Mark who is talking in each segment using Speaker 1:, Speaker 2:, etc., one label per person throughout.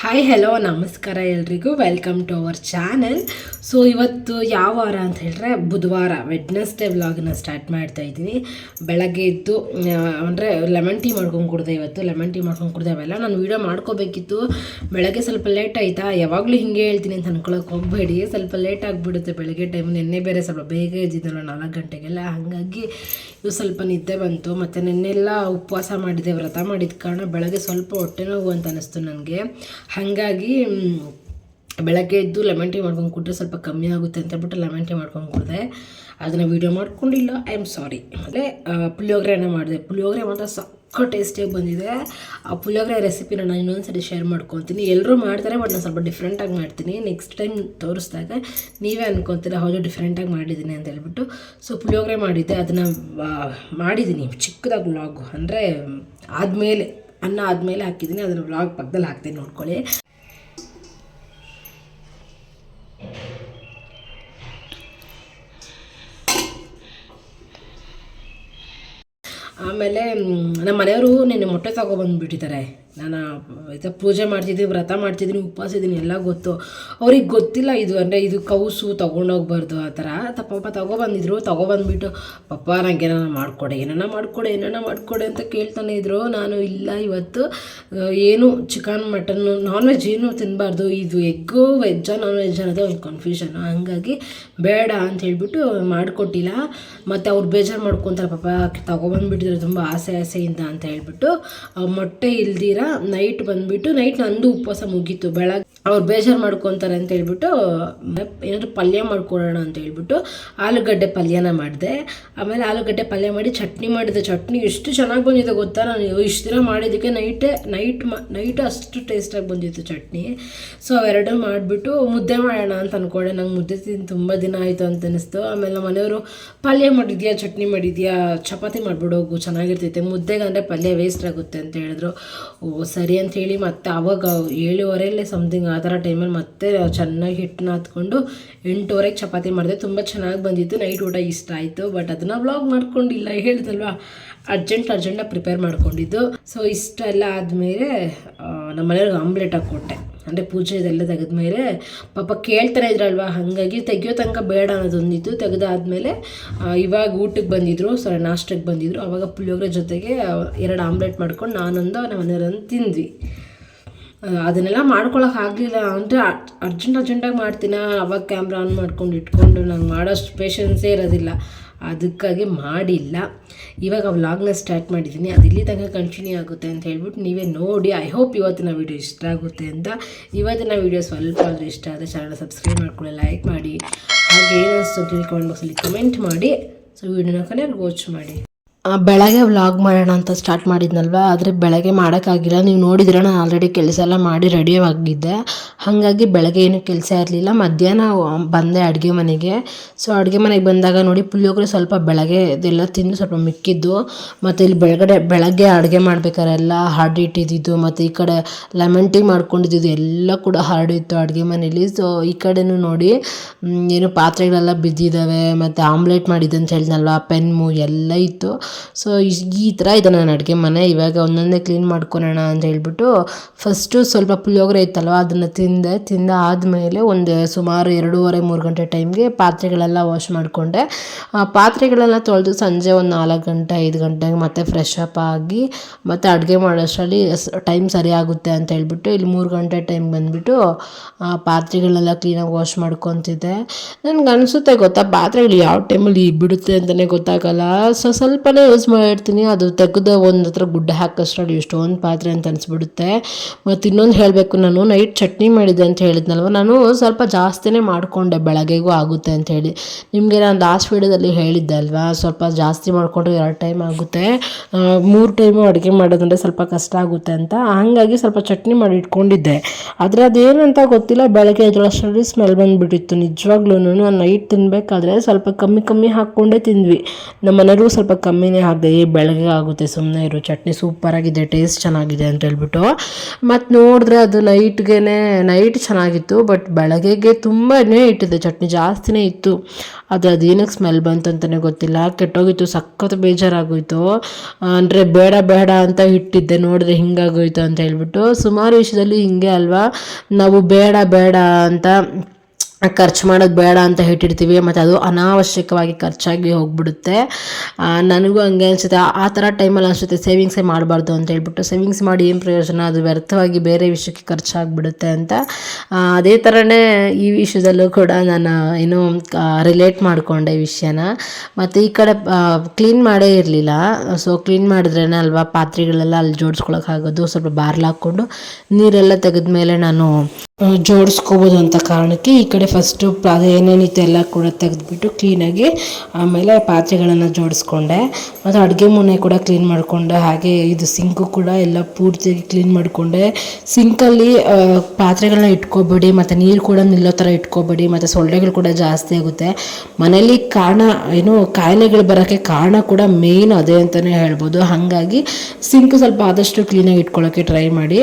Speaker 1: Hi hello ನಮಸ್ಕಾರ ಎಲ್ರಿಗೂ. Welcome to our channel so ಇವತ್ತು ಯಾವ ವಾರ ಅಂತ ಹೇಳಿದ್ರೆ ಬುಧವಾರ ವೆಡ್ನೆಸ್ಡೇ ವ್ಲಾಗನ್ನ ಸ್ಟಾರ್ಟ್ ಮಾಡ್ತಾ ಇದ್ದೀನಿ. ಬೆಳಗ್ಗೆ ಎದ್ದು ಅಂದರೆ ಲೆಮನ್ ಟೀ ಮಾಡ್ಕೊಂಡು ಕುಡ್ದೆ ಇವತ್ತು. ಲೆಮನ್ ಟೀ ಮಾಡ್ಕೊಂಡು ಕುಡ್ದೆ ಅವೆಲ್ಲ ನಾನು ವೀಡಿಯೋ ಮಾಡ್ಕೋಬೇಕಿತ್ತು. ಬೆಳಗ್ಗೆ ಸ್ವಲ್ಪ ಲೇಟ್ ಆಯಿತಾ? ಯಾವಾಗಲೂ ಹಿಂಗೆ ಹೇಳ್ತೀನಿ ಅಂತ ಅನ್ಕೊಳಕ್ಕೆ ಹೋಗಬೇಡಿ. ಸ್ವಲ್ಪ ಲೇಟ್ ಆಗಿಬಿಡುತ್ತೆ ಬೆಳಗ್ಗೆ ಟೈಮ್ ನಿನ್ನೆ ಬೇರೆ ಸ್ವಲ್ಪ ಬೇಗ ಎದ್ದಿದ್ದಲ್ಲ, ನಾಲ್ಕು ಗಂಟೆಗೆಲ್ಲ. ಹಾಗಾಗಿ ಇದು ಸ್ವಲ್ಪ ನಿದ್ದೆ ಬಂತು. ಮತ್ತು ನಿನ್ನೆಲ್ಲ ಉಪವಾಸ ಮಾಡಿದೆ ವ್ರತ ಮಾಡಿದ ಕಾರಣ ಬೆಳಗ್ಗೆ ಸ್ವಲ್ಪ ಹೊಟ್ಟೆ ನೋವು ಅಂತ ಅನ್ನಿಸ್ತು ನನಗೆ. ಹಾಗಾಗಿ ಬೆಳಗ್ಗೆ ಎದ್ದು ಲೆಮನ್ ಟೀ ಮಾಡ್ಕೊಂಡು ಕುಡ್ರೆ ಸ್ವಲ್ಪ ಕಮ್ಮಿ ಆಗುತ್ತೆ ಅಂತ ಹೇಳ್ಬಿಟ್ಟು ಲೆಮನ್ ಟೀ ಮಾಡ್ಕೊಂಡು ಕುಡಿದೆ. ಅದನ್ನು ವೀಡಿಯೋ ಮಾಡ್ಕೊಂಡಿಲ್ಲ. ಐ ಆಮ್ ಸಾರಿ ಅಂದರೆ ಪುಳಿಯೋಗರೆನ ಮಾಡಿದೆ. ಪುಳಿಯೋಗರೆ ಮಾತ್ರ ಸಕ್ಕ ಟೇಸ್ಟಿಯಾಗಿ ಬಂದಿದೆ. ಆ ಪುಳಿಯೋಗರೆ ರೆಸಿಪಿನ ನಾನು ಇನ್ನೊಂದು ಸರಿ ಶೇರ್ ಮಾಡ್ಕೊತೀನಿ. ಎಲ್ಲರೂ ಮಾಡ್ತಾರೆ ಬಟ್ ನಾನು ಸ್ವಲ್ಪ ಡಿಫ್ರೆಂಟಾಗಿ ಮಾಡ್ತೀನಿ. ನೆಕ್ಸ್ಟ್ ಟೈಮ್ ತೋರಿಸಿದಾಗ ನೀವೇ ಅನ್ಕೊತೀರ ಹೌದು ಡಿಫ್ರೆಂಟಾಗಿ ಮಾಡಿದ್ದೀನಿ ಅಂತ ಹೇಳ್ಬಿಟ್ಟು. ಸೊ ಪುಳಿಯೋಗರೆ ಮಾಡಿದ್ದೆ. ಅದನ್ನು ಮಾಡಿದ್ದೀನಿ ಚಿಕ್ಕದಾಗಿ ವ್ಲಾಗು ಅಂದರೆ, ಆದಮೇಲೆ. ಅನ್ನ ಆದಮೇಲೆ ಹಾಕಿದ್ದೀನಿ. ಅದನ್ನು ವ್ಲಾಗ್ ಪಕ್ಕದಲ್ಲಿ ಹಾಕ್ತೀನಿ ನೋಡ್ಕೊಳ್ಳಿ. ಆಮೇಲೆ ನಮ್ಮ ಮನೆಯವರು ನಿನ್ನೆ ಮೊಟ್ಟೆ ತಗೊಬಂದುಬಿಟ್ಟಿದ್ದಾರೆ ನಾನು ಇದು ಪೂಜೆ ಮಾಡ್ತಿದ್ದೀನಿ ವ್ರತ ಮಾಡ್ತಿದ್ದೀನಿ ಉಪವಾಸ ಇದ್ದೀನಿ ಎಲ್ಲ ಗೊತ್ತು. ಅವ್ರಿಗೆ ಗೊತ್ತಿಲ್ಲ ಇದು ಅಂದರೆ ಇದು ಕೌಸು ತೊಗೊಂಡೋಗ್ಬಾರ್ದು ಆ ಥರ. ಪಾಪ ತಗೊಬಂದಿದ್ರು, ತೊಗೊಬಂದ್ಬಿಟ್ಟು, ಪಪ್ಪ ನನಗೆ ಏನಾರ ಮಾಡಿಕೊಡೆ ಏನಾರ ಮಾಡಿಕೊಡೆ ಏನಾರ ಮಾಡಿಕೊಡೆ ಅಂತ ಕೇಳ್ತಾನೆ ಇದ್ರು. ನಾನು ಇಲ್ಲ ಇವತ್ತು. ಏನು ಚಿಕನ್ ಮಟನ್ನು ನಾನ್ ವೆಜ್ ಏನು ತಿನ್ನಬಾರ್ದು ಇದು ಎಗ್ಗು ವೆಜ್ಜಾ ನಾನ್ ವೆಜ್ ಅನ್ನೋದೇ ಒಂದು ಕನ್ಫ್ಯೂಷನು ಹಂಗಾಗಿ ಬೇಡ ಅಂತ ಹೇಳಿಬಿಟ್ಟು ಮಾಡಿಕೊಟ್ಟಿಲ್ಲ. ಮತ್ತು ಅವ್ರು ಬೇಜಾರು ಮಾಡ್ಕೊತಾರೆ ಪಾಪ ತೊಗೊಬಂದ್ಬಿಟ್ಟಿದ್ರು, ತುಂಬ ಆಸೆ, ಆಸೆಯಿಂದ ಅಂತ ಹೇಳಿಬಿಟ್ಟು ಮೊಟ್ಟೆ ಇಲ್ದಿರ ನೈಟ್ ಬಂದ್ಬಿಟ್ಟು ನೈಟ್ ನಂದು ಉಪವಾಸ ಮುಗೀತು. ಬೆಳಗ್ಗೆ ಅವ್ರು ಬೇಜಾರು ಮಾಡ್ಕೊತಾರೆ ಅಂತ ಹೇಳ್ಬಿಟ್ಟು ಏನಾದ್ರು ಪಲ್ಯ ಮಾಡ್ಕೊಡೋಣ ಅಂತ ಹೇಳ್ಬಿಟ್ಟು ಆಲೂಗಡ್ಡೆ ಪಲ್ಯನ ಮಾಡಿದೆ. ಆಮೇಲೆ ಆಲೂಗಡ್ಡೆ ಪಲ್ಯ ಮಾಡಿ ಚಟ್ನಿ ಮಾಡಿದೆ. ಚಟ್ನಿ ಎಷ್ಟು ಚೆನ್ನಾಗಿ ಬಂದಿದೆ ಗೊತ್ತಾ ನಾನು ಇಷ್ಟು ದಿನ ಮಾಡಿದ್ದಕ್ಕೆ ನೈಟೇ, ನೈಟ್ ಮಾ, ನೈಟ್ ಅಷ್ಟು ಟೇಸ್ಟಾಗಿ ಬಂದಿತ್ತು ಚಟ್ನಿ. ಸೊ ಅವೆರಡು ಮಾಡಿಬಿಟ್ಟು ಮುದ್ದೆ ಮಾಡೋಣ ಅಂತ ಅಂದ್ಕೊಂಡೆ ನಂಗೆ ಮುದ್ದೆ ತಿಂದು ತುಂಬ ದಿನ ಆಯಿತು ಅಂತ ಅನಿಸ್ತು. ಆಮೇಲೆ ನಮ್ಮ ಮನೆಯವರು, ಪಲ್ಯ ಮಾಡಿದ್ಯಾ? ಚಟ್ನಿ ಮಾಡಿದ್ಯಾ? ಚಪಾತಿ ಮಾಡ್ಬಿಡೋ ಚೆನ್ನಾಗಿರ್ತೈತೆ. ಮುದ್ದೆಗೆ ಅಂದರೆ ಪಲ್ಯ ವೇಸ್ಟ್ ಆಗುತ್ತೆ ಅಂತ ಹೇಳಿದ್ರು. ಓ, ಸರಿ ಅಂತ ಹೇಳಿ ಮತ್ತೆ ಆವಾಗ ಏಳುವರೆಯಲ್ಲೇ ಸಮಥಿಂಗ್ ಆ ಥರ ಟೈಮಲ್ಲಿ ಮತ್ತೆ ಚೆನ್ನಾಗಿ ಹಿಟ್ಟನ್ನ ಹತ್ಕೊಂಡು ಎಂಟೂವರೆಗೆ ಚಪಾತಿ ಮಾಡಿದೆ. ತುಂಬ ಚೆನ್ನಾಗಿ ಬಂದಿತ್ತು. ನೈಟ್ ಊಟ ಇಷ್ಟ ಆಯಿತು. ಬಟ್ ಅದನ್ನು ವ್ಲಾಗ್ ಮಾಡ್ಕೊಂಡಿಲ್ಲ. ಹೇಳ್ದಲ್ವಾ? ಅರ್ಜೆಂಟ್ ಅರ್ಜೆಂಟಾಗಿ ಪ್ರಿಪೇರ್ ಮಾಡ್ಕೊಂಡಿದ್ದು. ಸೊ ಇಷ್ಟೆಲ್ಲ ಆದಮೇಲೆ ನಮ್ಮ ಮನೆಯವ್ರಿಗೆ ಆಮ್ಲೆಟ್ ಹಾಕ್ಕೊಟ್ಟೆ ಅಂದರೆ ಪೂಜೆ ಇದೆಲ್ಲ ತೆಗೆದ್ಮೇಲೆ ಪಾಪ ಕೇಳ್ತಾರೆ ಇದ್ರಲ್ವ? ಹಾಗಾಗಿ ತೆಗಿಯೋ ತನಕ ಬೇಡ ಅನ್ನೋದೊಂದಿತ್ತು. ತೆಗೆದಾದ್ಮೇಲೆ ಇವಾಗ ಊಟಕ್ಕೆ ಬಂದಿದ್ರು. ಸಾರಿ ನಾಷ್ಟಕ್ಕೆ ಬಂದಿದ್ರು. ಅವಾಗ ಪುಳಿಯೋಗರೆ ಜೊತೆಗೆ ಎರಡು ಆಮ್ಲೆಟ್ ಮಾಡ್ಕೊಂಡು ನಾನೊಂದು ನಮ್ಮ ಮನೆಯವರೊಂದು ತಿಂದ್ವಿ. ಅದನ್ನೆಲ್ಲ ಮಾಡ್ಕೊಳಕ್ಕೆ ಆಗಲಿಲ್ಲ ಅಂದರೆ ಅರ್ಜೆಂಟ್ ಅರ್ಜೆಂಟಾಗಿ ಮಾಡ್ತೀನ? ಅವಾಗ ಕ್ಯಾಮ್ರಾ ಆನ್ ಮಾಡ್ಕೊಂಡು ಇಟ್ಕೊಂಡು ನಾನು ಮಾಡೋಷ್ಟು ಪೇಷನ್ಸೇ ಇರೋದಿಲ್ಲ. ಅದಕ್ಕಾಗಿ ಮಾಡಿಲ್ಲ. ಇವಾಗ ವ್ಲಾಗ್ನ ಸ್ಟಾರ್ಟ್ ಮಾಡಿದ್ದೀನಿ ಅದು ಇಲ್ಲಿ ತನಕ ಕಂಟಿನ್ಯೂ ಆಗುತ್ತೆ ಅಂತ ಹೇಳ್ಬಿಟ್ಟು ನೀವೇ ನೋಡಿ ಐ ಹೋಪ್ ಇವತ್ತಿನ ವೀಡಿಯೋ ಇಷ್ಟ ಆಗುತ್ತೆ ಅಂತ. ಇವತ್ತಿನ ವೀಡಿಯೋ ಸ್ವಲ್ಪ ಆದರೂ ಇಷ್ಟ ಆದರೆ ಚಾನಲ್ ಸಬ್ಸ್ಕ್ರೈಬ್ ಮಾಡ್ಕೊಳ್ಳಿ ಲೈಕ್ ಮಾಡಿ. ಹಾಗೆ ಏನಿಸ್ತು ಕಮೆಂಟ್ ಬಾಕ್ಸಲ್ಲಿ ಕಮೆಂಟ್ ಮಾಡಿ. ಸೊ ವೀಡಿಯೋನ ಕೊನೆವರೆಗೂ ವಾಚ್ ಮಾಡಿ. ಬೆಳಗ್ಗೆ ವ್ಲಾಗ್ ಮಾಡೋಣ ಅಂತ ಸ್ಟಾರ್ಟ್ ಮಾಡಿದ್ನಲ್ವ? ಆದರೆ ಬೆಳಗ್ಗೆ ಮಾಡೋಕ್ಕಾಗಿಲ್ಲ. ನೀವು ನೋಡಿದ್ರೆ, ನಾನು ಆಲ್ರೆಡಿ ಕೆಲಸ ಎಲ್ಲ ಮಾಡಿ ರೆಡಿ ಆಗಿದ್ದೆ. ಹಾಗಾಗಿ ಬೆಳಗ್ಗೆ ಏನೂ ಕೆಲಸ ಇರಲಿಲ್ಲ. ಮಧ್ಯಾಹ್ನ ಬಂದೆ ಅಡುಗೆ ಮನೆಗೆ. ಸೊ ಅಡುಗೆ ಮನೆಗೆ ಬಂದಾಗ ನೋಡಿ ಪುಳಿಯೋಗರೆ ಸ್ವಲ್ಪ ಬೆಳಗ್ಗೆ, ಇದೆಲ್ಲ ತಿಂದು ಸ್ವಲ್ಪ ಮಿಕ್ಕಿದ್ದು. ಮತ್ತು ಇಲ್ಲಿ ಬೆಳಗಡೆ, ಬೆಳಗ್ಗೆ ಅಡುಗೆ ಮಾಡ್ಬೇಕಾದ್ರೆ ಎಲ್ಲ ಹಾರ್ಡ್ ಇಟ್ಟಿದ್ದು ಮತ್ತು ಈ ಕಡೆ ಲೆಮನ್ ಟೀ ಮಾಡ್ಕೊಂಡಿದ್ದು ಎಲ್ಲ ಕೂಡ ಇತ್ತು ಅಡುಗೆ ಮನೇಲಿ ಸೊ ಈ ಕಡೆನೂ ನೋಡಿ ಏನು ಪಾತ್ರೆಗಳೆಲ್ಲ ಬಿದ್ದಿದ್ದಾವೆ. ಮತ್ತು ಆಮ್ಲೆಟ್ ಮಾಡಿದ್ದೆ ಅಂತ ಹೇಳಿದ್ನಲ್ವ? ಪೆನ್ನು ಎಲ್ಲ ಇತ್ತು. ಸೊ ಈ ಥರ ಇದೆ ನನ್ನ ಅಡುಗೆ ಮನೆ. ಇವಾಗ ಒಂದೊಂದೇ ಕ್ಲೀನ್ ಮಾಡ್ಕೊಳೋಣ ಅಂತ ಹೇಳ್ಬಿಟ್ಟು ಫಸ್ಟು ಸ್ವಲ್ಪ ಪುಳಿಯೋಗರೆ ಇತ್ತಲ್ವ, ಅದನ್ನು ತಿಂದೆ. ತಿಂದ ಆದಮೇಲೆ ಒಂದು ಸುಮಾರು ಎರಡೂವರೆ, ಮೂರು ಗಂಟೆ ಟೈಮ್ಗೆ ಪಾತ್ರೆಗಳೆಲ್ಲ ವಾಶ್ ಮಾಡಿಕೊಂಡೆ. ಆ ಪಾತ್ರೆಗಳೆಲ್ಲ ತೊಳೆದು ಸಂಜೆ ಒಂದು ನಾಲ್ಕು ಗಂಟೆ, ಐದು ಗಂಟೆಗೆ ಮತ್ತೆ ಫ್ರೆಶ್ ಅಪ್ ಆಗಿ ಮತ್ತು ಅಡುಗೆ ಮಾಡೋಷ್ಟರಲ್ಲಿ ಟೈಮ್ ಸರಿ ಆಗುತ್ತೆ ಅಂತ ಹೇಳ್ಬಿಟ್ಟು ಇಲ್ಲಿ ಮೂರು ಗಂಟೆ ಟೈಮ್ ಬಂದುಬಿಟ್ಟು ಆ ಪಾತ್ರೆಗಳೆಲ್ಲ ಕ್ಲೀನಾಗಿ ವಾಶ್ ಮಾಡ್ಕೊತಿದ್ದೆ. ನನಗೆ ಅನಿಸುತ್ತೆ ಗೊತ್ತಾ, ಪಾತ್ರೆಗಳು ಯಾವ ಟೈಮಲ್ಲಿ ಬಿಡುತ್ತೆ ಅಂತಲೇ ಗೊತ್ತಾಗಲ್ಲ. ಸೊ, ಸ್ವಲ್ಪನೇ ಯೂಸ್ ಮಾಡಿರ್ತೀನಿ ಅದು ತೆಗೆದು ಒಂದು ಹತ್ರ ಗುಡ್ಡ ಹಾಕೋಷ್ಟರಲ್ಲಿ ಎಷ್ಟೊಂದು ಪಾತ್ರೆ ಅಂತ ಅನಿಸ್ಬಿಡುತ್ತೆ. ಮತ್ತು ಇನ್ನೊಂದು ಹೇಳಬೇಕು ನಾನು, ನೈಟ್ ಚಟ್ನಿ ಮಾಡಿದ್ದೆ ಅಂತ ಹೇಳಿದ್ನಲ್ವ? ನಾನು ಸ್ವಲ್ಪ ಜಾಸ್ತಿನೇ ಮಾಡಿಕೊಂಡೆ ಬೆಳಗ್ಗೆಗೂ ಆಗುತ್ತೆ ಅಂತ ಹೇಳಿ. ನಿಮಗೆ ನಾನು ಲಾಸ್ಟ್ ವೀಡಿಯೋದಲ್ಲಿ ಹೇಳಿದ್ದೆ ಅಲ್ವಾ? ಸ್ವಲ್ಪ ಜಾಸ್ತಿ ಮಾಡಿಕೊಂಡು ಎರಡು ಟೈಮ್ ಆಗುತ್ತೆ. ಮೂರು ಟೈಮು ಅಡುಗೆ ಮಾಡೋದಂದರೆ ಸ್ವಲ್ಪ ಕಷ್ಟ ಆಗುತ್ತೆ ಅಂತ. ಹಾಗಾಗಿ ಸ್ವಲ್ಪ ಚಟ್ನಿ ಮಾಡಿ ಇಟ್ಕೊಂಡಿದ್ದೆ. ಆದರೆ ಅದೇನಂತ ಗೊತ್ತಿಲ್ಲ. ಬೆಳಗ್ಗೆ ಎದ್ದಳಷ್ಟರಲ್ಲಿ ಸ್ಮೆಲ್ ಬಂದುಬಿಟ್ಟಿತ್ತು. ನಿಜವಾಗ್ಲೂ ನಾನು ನೈಟ್ ತಿನ್ನಬೇಕಾದ್ರೆ ಸ್ವಲ್ಪ ಕಮ್ಮಿ ಕಮ್ಮಿ ಹಾಕ್ಕೊಂಡೇ ತಿಂದ್ವಿ. ನಮ್ಮ ಮನೆಯವ್ರಿಗೂ ಸ್ವಲ್ಪ ಕಮ್ಮಿ ಕಮ್ಮಿನೇ ಹಾಕಿದೆ ಬೆಳಗ್ಗೆ ಆಗುತ್ತೆ. ಸುಮ್ಮನೆ ಇರು. ಚಟ್ನಿ ಸೂಪರಾಗಿದೆ ಟೇಸ್ಟ್ ಚೆನ್ನಾಗಿದೆ ಅಂತ ಹೇಳ್ಬಿಟ್ಟು. ಮತ್ತು ನೋಡಿದ್ರೆ ಅದು ನೈಟ್ಗೆ ನೈಟ್ ಚೆನ್ನಾಗಿತ್ತು ಬಟ್ ಬೆಳಗ್ಗೆಗೆ ತುಂಬಾ ಇಟ್ಟಿದೆ ಚಟ್ನಿ ಜಾಸ್ತಿನೇ ಇತ್ತು. ಅದು ಅದೇನಕ್ಕೆ ಸ್ಮೆಲ್ ಬಂತು ಅಂತಲೇ ಗೊತ್ತಿಲ್ಲ. ಕೆಟ್ಟೋಗಿತ್ತು, ಸಖತ್ ಬೇಜಾರಾಗೋಯ್ತು. ಅಂದರೆ ಬೇಡ ಬೇಡ ಅಂತ ಇಟ್ಟಿದ್ದೆ ನೋಡಿದ್ರೆ ಹಿಂಗಾಗೋಯ್ತು ಅಂತ ಹೇಳ್ಬಿಟ್ಟು. ಸುಮಾರು ವಿಷಯದಲ್ಲಿ ಹಿಂಗೆ ಅಲ್ವಾ? ನಾವು ಬೇಡ ಬೇಡ ಅಂತ ಖರ್ಚು ಮಾಡೋದು ಬೇಡ ಅಂತ ಹೇಳ್ತಿರ್ತೀವಿ, ಮತ್ತು ಅದು ಅನಾವಶ್ಯಕವಾಗಿ ಖರ್ಚಾಗಿ ಹೋಗ್ಬಿಡುತ್ತೆ. ನನಗೂ ಹಂಗೆ ಅನಿಸುತ್ತೆ. ಆ ಥರ ಟೈಮಲ್ಲಿ ಅನಿಸುತ್ತೆ ಸೇವಿಂಗ್ಸೇ ಮಾಡಬಾರ್ದು ಅಂತ ಹೇಳ್ಬಿಟ್ಟು, ಸೇವಿಂಗ್ಸ್ ಮಾಡಿ ಏನು ಪ್ರಯೋಜನ? ಅದು ವ್ಯರ್ಥವಾಗಿ ಬೇರೆ ವಿಷಯಕ್ಕೆ ಖರ್ಚಾಗ್ಬಿಡುತ್ತೆ ಅಂತ. ಅದೇ ಥರನೇ ಈ ವಿಷಯದಲ್ಲೂ ಕೂಡ ನಾನು ಏನು ರಿಲೇಟ್ ಮಾಡಿಕೊಂಡೆ ವಿಷಯನ. ಮತ್ತು ಈ ಕಡೆ ಕ್ಲೀನ್ ಮಾಡೇ ಇರಲಿಲ್ಲ. ಸೊ ಕ್ಲೀನ್ ಮಾಡಿದ್ರೇ ಅಲ್ವಾ ಪಾತ್ರೆಗಳೆಲ್ಲ ಅಲ್ಲಿ ಜೋಡಿಸ್ಕೊಳಕ್ಕಾಗೋದು, ಸ್ವಲ್ಪ ಬಾರ್ಲ್ ಹಾಕ್ಕೊಂಡು ನೀರೆಲ್ಲ ತೆಗೆದ ಮೇಲೆ ನಾನು ಜೋಡಿಸ್ಕೋಬೋದು ಅಂತ ಕಾರಣಕ್ಕೆ ಈ ಕಡೆ ಫಸ್ಟು ಏನೇನಿತ್ತು ಎಲ್ಲ ಕೂಡ ತೆಗೆದುಬಿಟ್ಟು ಕ್ಲೀನಾಗಿ ಆಮೇಲೆ ಪಾತ್ರೆಗಳನ್ನು ಜೋಡಿಸ್ಕೊಂಡೆ. ಮತ್ತು ಅಡುಗೆ ಮನೆ ಕೂಡ ಕ್ಲೀನ್ ಮಾಡಿಕೊಂಡೆ. ಹಾಗೆ ಇದು ಸಿಂಕು ಕೂಡ ಎಲ್ಲ ಪೂರ್ತಿಯಾಗಿ ಕ್ಲೀನ್ ಮಾಡಿಕೊಂಡೆ. ಸಿಂಕಲ್ಲಿ ಪಾತ್ರೆಗಳನ್ನ ಇಟ್ಕೋಬೇಡಿ, ಮತ್ತು ನೀರು ಕೂಡ ನಿಲ್ಲೋ ಥರ ಇಟ್ಕೋಬೇಡಿ, ಮತ್ತು ಸೊಳ್ಳೆಗಳು ಕೂಡ ಜಾಸ್ತಿ ಆಗುತ್ತೆ. ಮನೇಲಿ ಕಾರಣ ಏನು, ಕಾಯಿಲೆಗಳು ಬರೋಕ್ಕೆ ಕಾರಣ ಕೂಡ ಮೇಯ್ನ್ ಅದೇ ಅಂತಲೇ ಹೇಳ್ಬೋದು. ಹಾಗಾಗಿ ಸಿಂಕ್ ಸ್ವಲ್ಪ ಆದಷ್ಟು ಕ್ಲೀನಾಗಿ ಇಟ್ಕೊಳ್ಳೋಕ್ಕೆ ಟ್ರೈ ಮಾಡಿ.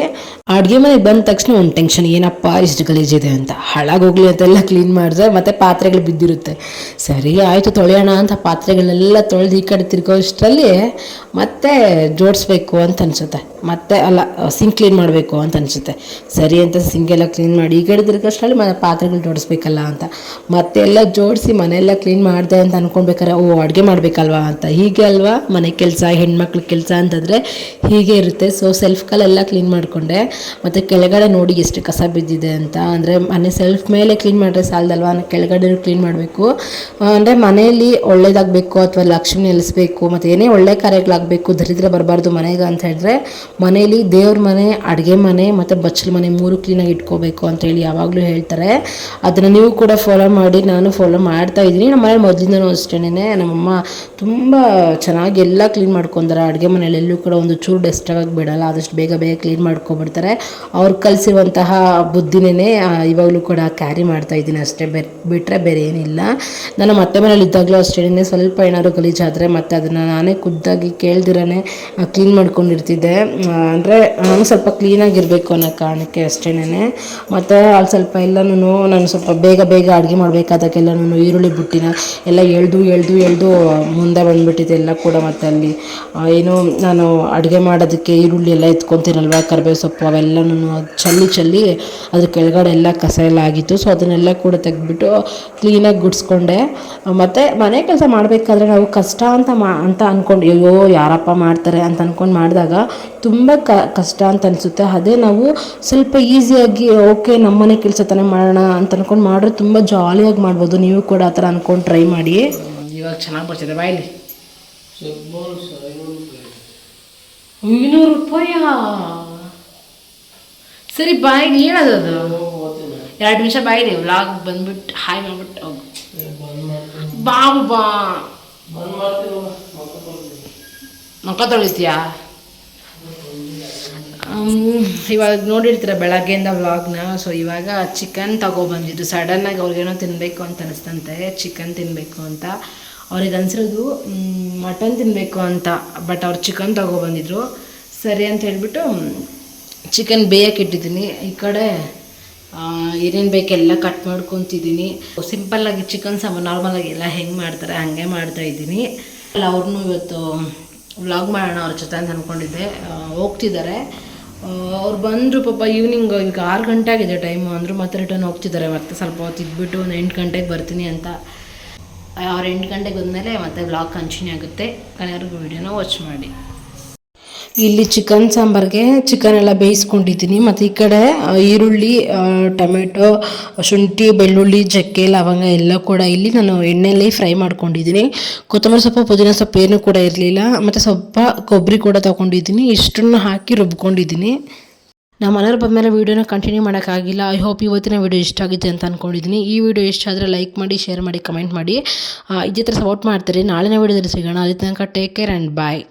Speaker 1: ಅಡುಗೆ ಮನೆಗೆ ಬಂದ ತಕ್ಷಣ ಒಂದು ಟೆನ್ಷನ್ ಏನಪ್ಪ ಇಷ್ಟು ಗಲೀಜಿದೆ ಅಂತ. ಹಾಳಾಗೋಗ್ಲಿ ಅಂತೆಲ್ಲ ಕ್ಲೀನ್ ಮಾಡಿದ್ರೆ ಮತ್ತೆ ಪಾತ್ರೆಗಳು ಬಿದ್ದಿರುತ್ತೆ. ಸರಿ, ಆಯಿತು ತೊಳೆಯೋಣ ಅಂತ ಪಾತ್ರೆಗಳೆಲ್ಲ ತೊಳೆದು ಈ ಕಡೆ ತಿರ್ಗೋಷ್ಟರಲ್ಲಿ ಮತ್ತೆ ಜೋಡಿಸ್ಬೇಕು ಅಂತ ಅನಿಸುತ್ತೆ. ಮತ್ತೆ ಅಲ್ಲ ಸಿಂಕ್ ಕ್ಲೀನ್ ಮಾಡಬೇಕು ಅಂತ ಅನಿಸುತ್ತೆ. ಸರಿ ಅಂತ ಸಿಂಕ್ ಎಲ್ಲ ಕ್ಲೀನ್ ಮಾಡಿ, ಈ ಕಡೆ ತಿರ್ಗೋಷ್ಟರಲ್ಲಿ ಮತ್ತೆ ಪಾತ್ರೆಗಳು ಜೋಡಿಸ್ಬೇಕಲ್ಲ ಅಂತ. ಮತ್ತೆ ಎಲ್ಲ ಜೋಡಿಸಿ ಮನೆಯೆಲ್ಲ ಕ್ಲೀನ್ ಮಾಡಿದೆ ಅಂತ ಅನ್ಕೊಳ್ಬೇಕಾರೆ ಓ, ಅಡುಗೆ ಮಾಡಬೇಕಲ್ವಾ ಅಂತ. ಹೀಗೆ ಅಲ್ವಾ? ಮನೆ ಕೆಲಸ, ಹೆಣ್ಮಕ್ಳ ಕೆಲಸ ಅಂತಂದರೆ ಹೀಗೆ ಇರುತ್ತೆ. ಸೊ ಸೆಲ್ಫ್ ಕಲ್ಲೆಲ್ಲ ಕ್ಲೀನ್ ಮಾಡಿಕೊಂಡೆ. ಮತ್ತು ಕೆಳಗಡೆ ನೋಡಿ ಎಷ್ಟು ಕಸ ಬಿದ್ದಿದೆ. ಅಂತ. ಅಂದರೆ ಮನೆ ಸೆಲ್ಫ್ ಮೇಲೆ ಕ್ಲೀನ್ ಮಾಡಿದ್ರೆ ಸಾಲದಲ್ವಾ? ಕೆಳಗಡೆ ಕ್ಲೀನ್ ಮಾಡಬೇಕು. ಅಂದರೆ ಮನೆಯಲ್ಲಿ ಒಳ್ಳೇದಾಗಬೇಕು ಅಥವಾ ಲಕ್ಷ್ಮಿ ನೆಲೆಸಬೇಕು ಮತ್ತು ಏನೇ ಒಳ್ಳೆ ಕಾರ್ಯಗಳಾಗಬೇಕು, ದರಿದ್ರ ಬರಬಾರ್ದು ಮನೆಗೆ ಅಂತ ಹೇಳಿದ್ರೆ ಮನೆಯಲ್ಲಿ ದೇವ್ರ ಮನೆ, ಅಡುಗೆ ಮನೆ, ಮತ್ತು ಬಚ್ಚಲ ಮನೆ ಮೂರು ಕ್ಲೀನಾಗಿ ಇಟ್ಕೋಬೇಕು ಅಂತ ಹೇಳಿ ಯಾವಾಗಲೂ ಹೇಳ್ತಾರೆ. ಅದನ್ನು ನೀವು ಕೂಡ ಫಾಲೋ ಮಾಡಿ, ನಾನು ಫಾಲೋ ಮಾಡ್ತಾ ಇದ್ದೀನಿ. ನಮ್ಮ ಮನೇಲಿ ಮೊದಲಿಂದನೂ ಅಷ್ಟೇನೆ ನಮ್ಮಮ್ಮ ತುಂಬ ಚೆನ್ನಾಗಿ ಎಲ್ಲ ಕ್ಲೀನ್ ಮಾಡ್ಕೊಂತಾರೆ ಅಡುಗೆ ಮನೇಲಿ ಕೂಡ ಒಂದು ಚೂರು ಡಸ್ಟ್ ಆಗೋಕ್ಕೆ ಬಿಡಲ್ಲ. ಆದಷ್ಟು ಬೇಗ ಬೇಗ ಕ್ಲೀನ್ ಮಾಡ್ಕೊಬಿಡ್ತಾರೆ ಅವ್ರು ಕಲಿಸಿರುವಂತಹ ಬುದ್ಧಿನೇ ಇವಾಗಲೂ ಕೂಡ ಕ್ಯಾರಿ ಮಾಡ್ತಾ ಇದ್ದೀನಿ ಅಷ್ಟೇ. ಬೆ ಬಿಟ್ಟರೆ ಬೇರೆ ಏನಿಲ್ಲ. ನಾನು ಮತ್ತೆ ಮನೇಲಿ ಇದ್ದಾಗಲೂ ಅಷ್ಟೇ. ಸ್ವಲ್ಪ ಏನಾದ್ರು ಗಲೀಜಾದರೆ ಮತ್ತೆ ಅದನ್ನು ನಾನೇ ಖುದ್ದಾಗಿ ಕೇಳ್ದಿರೇ ಕ್ಲೀನ್ ಮಾಡ್ಕೊಂಡಿರ್ತಿದ್ದೆ. ಅಂದರೆ ನಾನು ಸ್ವಲ್ಪ ಕ್ಲೀನಾಗಿರಬೇಕು ಅನ್ನೋ ಕಾರಣಕ್ಕೆ ಅಷ್ಟೇನೆ ಮತ್ತು ಅಲ್ಲಿ ಸ್ವಲ್ಪ ಎಲ್ಲನೂ ನಾನು ಸ್ವಲ್ಪ ಬೇಗ ಬೇಗ ಅಡುಗೆ ಮಾಡಬೇಕಾದಾಗೆಲ್ಲನೂ ಈರುಳ್ಳಿ ಬುಟ್ಟಿನ ಎಲ್ಲ ಎಳ್ದು ಎಳ್ದು ಎಳ್ದು ಮುಂದೆ ಬಂದುಬಿಟ್ಟಿದೆ ಎಲ್ಲ ಕೂಡ ಮತ್ತೆ ಅಲ್ಲಿ. ಏನು ನಾನು ಅಡುಗೆ ಮಾಡೋದಕ್ಕೆ ಈರುಳ್ಳಿ ಎಲ್ಲ ಎತ್ಕೊತೀನಲ್ವ ಕರಿಬೇವು ಸೊಪ್ಪು ಅವೆಲ್ಲನೂ ಚಲ್ಲಿ ಚಲ್ಲಿ ಅದ್ರ ಕೆಳಗಡೆ ಎಲ್ಲ ಕಸ ಎಲ್ಲ ಆಗಿತ್ತು. ಸೊ ಅದನ್ನೆಲ್ಲ ಕೂಡ ತೆಗೆದ್ಬಿಟ್ಟು ಕ್ಲೀನಾಗಿ ಗುಡಿಸ್ಕೊಂಡೆ. ಮತ್ತು ಮನೆ ಕೆಲಸ ಮಾಡಬೇಕಾದ್ರೆ ನಾವು ಕಷ್ಟ ಅಂತ ಮಾ ಅಂತ ಅಂದ್ಕೊಂಡು ಅಯ್ಯೋ ಯಾರಪ್ಪ ಮಾಡ್ತಾರೆ ಅಂತ ಅಂದ್ಕೊಂಡು ಮಾಡಿದಾಗ ತುಂಬ ಕ ಕಷ್ಟ ಅಂತ ಅನಿಸುತ್ತೆ. ಅದೇ ನಾವು ಸ್ವಲ್ಪ ಈಸಿಯಾಗಿ ಓಕೆ ನಮ್ಮ ಮನೆ ಕೆಲಸ ತಾನೇ ಮಾಡೋಣ ಅಂತ ಅಂದ್ಕೊಂಡು ಮಾಡಿದ್ರೆ ತುಂಬ ಜಾಲಿಯಾಗಿ ಮಾಡ್ಬೋದು. ನೀವು ಕೂಡ ಆ ಥರ ಅಂದ್ಕೊಂಡು ಟ್ರೈ ಮಾಡಿ. ಇವಾಗ ಚೆನ್ನಾಗಿ ಬರ್ತಿದೆ. ಬಾಯಲ್ಲಿ ಐನೂರು ರೂಪಾಯ? ಸರಿ ಬಾಯ್ ಏನದು ಎರಡು ನಿಮಿಷ ಬಾಯಿದೆ ವ್ಲಾಗ್ ಬಂದ್ಬಿಟ್ಟು ಹಾಯ್ ಮಾಡ್ಬಿಟ್ಟು ಹೋಗು. ಬಾಬು ಬಾ. ಮಕ್ಕ ತೊಳಿತೀಯಾ ಇವಾಗ ನೋಡಿರ್ತೀರ ಬೆಳಗ್ಗೆಯಿಂದ ವ್ಲಾಗ್ನ ಸೊ ಇವಾಗ ಚಿಕನ್ ತಗೊಬಂದಿದ್ದು. ಸಡನ್ನಾಗಿ ಅವ್ರಿಗೇನೋ ತಿನ್ನಬೇಕು ಅಂತ ಅನಿಸ್ತಂತೆ ಚಿಕನ್ ತಿನ್ನಬೇಕು ಅಂತ. ಅವ್ರಿಗೆ ಅನ್ಸಿರೋದು ಮಟನ್ ತಿನ್ನಬೇಕು ಅಂತ ಬಟ್ ಅವ್ರು ಚಿಕನ್ ತಗೊಬಂದಿದ್ರು. ಸರಿ ಅಂತ ಹೇಳ್ಬಿಟ್ಟು ಚಿಕನ್ ಬೇಯಕ್ಕೆ ಇಟ್ಟಿದ್ದೀನಿ. ಈ ಕಡೆ ಏನೇನು ಬೇಕೆಲ್ಲ ಕಟ್ ಮಾಡ್ಕೊತಿದ್ದೀನಿ. ಸಿಂಪಲ್ಲಾಗಿ ಚಿಕನ್ ಸಾಂಬಾರು ನಾರ್ಮಲಾಗಿ ಎಲ್ಲ ಹೆಂಗೆ ಮಾಡ್ತಾರೆ ಹಾಗೆ ಮಾಡ್ತಾ ಇದ್ದೀನಿ. ಅಲ್ಲ ಅವ್ರನ್ನೂ ಇವತ್ತು ವ್ಲಾಗ್ ಮಾಡೋಣ ಅವ್ರ ಜೊತೆ ಅಂತ ಅಂದ್ಕೊಂಡಿದ್ದೆ ಹೋಗ್ತಿದ್ದಾರೆ. ಅವ್ರು ಬಂದರು ಪಾಪ ಈವ್ನಿಂಗ್ ಈಗ ಆರು ಗಂಟೆ ಆಗಿದೆ ಟೈಮು ಅಂದರು, ಮತ್ತೆ ರಿಟರ್ನ್ ಹೋಗ್ತಿದ್ದಾರೆ. ಮತ್ತೆ ಸ್ವಲ್ಪ ಹೊತ್ತು ಇದ್ಬಿಟ್ಟು ಒಂದು ಎಂಟು ಗಂಟೆಗೆ ಬರ್ತೀನಿ ಅಂತ. ಅವ್ರು ಎಂಟು ಗಂಟೆಗೆ ಬಂದಮೇಲೆ ಮತ್ತೆ ವ್ಲಾಗ್ ಕಂಟಿನ್ಯೂ ಆಗುತ್ತೆ. ಕನೆಯವ್ರಿಗೂ ವೀಡಿಯೋನ ವಾಚ್ ಮಾಡಿ. ಇಲ್ಲಿ ಚಿಕನ್ ಸಾಂಬಾರ್ಗೆ ಚಿಕನ್ ಎಲ್ಲ ಬೇಯಿಸ್ಕೊಂಡಿದ್ದೀನಿ. ಮತ್ತು ಈ ಕಡೆ ಈರುಳ್ಳಿ ಟೊಮೆಟೊ, ಶುಂಠಿ, ಬೆಳ್ಳುಳ್ಳಿ ಚಕ್ಕೆ ಲವಂಗ ಎಲ್ಲ ಕೂಡ ಇಲ್ಲಿ ನಾನು ಎಣ್ಣೆಯಲ್ಲಿ ಫ್ರೈ ಮಾಡ್ಕೊಂಡಿದ್ದೀನಿ. ಕೊತ್ತಂಬರಿ ಸೊಪ್ಪು, ಪುದೀನ ಸೊಪ್ಪು ಏನೂ ಕೂಡ ಇರಲಿಲ್ಲ. ಮತ್ತು ಸ್ವಲ್ಪ ಕೊಬ್ಬರಿ ಕೂಡ ತೊಗೊಂಡಿದ್ದೀನಿ. ಇಷ್ಟನ್ನು ಹಾಕಿ ರುಬ್ಕೊಂಡಿದ್ದೀನಿ. ನಮ್ಮ ಮನೆಯವ್ರು ಬಂದಮೇಲೆ ವೀಡಿಯೋನ ಕಂಟಿನ್ಯೂ ಮಾಡೋಕ್ಕಾಗಿಲ್ಲ. ಐ ಹೋಪ್ ಇವತ್ತಿನ ವೀಡಿಯೋ ಇಷ್ಟ ಆಗಿದೆ ಅಂತ ಅಂದ್ಕೊಂಡಿದ್ದೀನಿ ಈ ವಿಡಿಯೋ ಇಷ್ಟ ಆದರೆ ಲೈಕ್ ಮಾಡಿ ಶೇರ್ ಮಾಡಿ ಕಮೆಂಟ್ ಮಾಡಿ. ಇದೇ ಥರ ಸಪೋರ್ಟ್ ಮಾಡ್ತೀರಿ. ನಾಳಿನ ವೀಡಿಯೋದಲ್ಲಿ ಸಿಗೋಣ. ಅಲ್ಲಿ ತನಕ ಟೇಕ್ ಕೇರ್ ಆ್ಯಂಡ್ ಬಾಯ್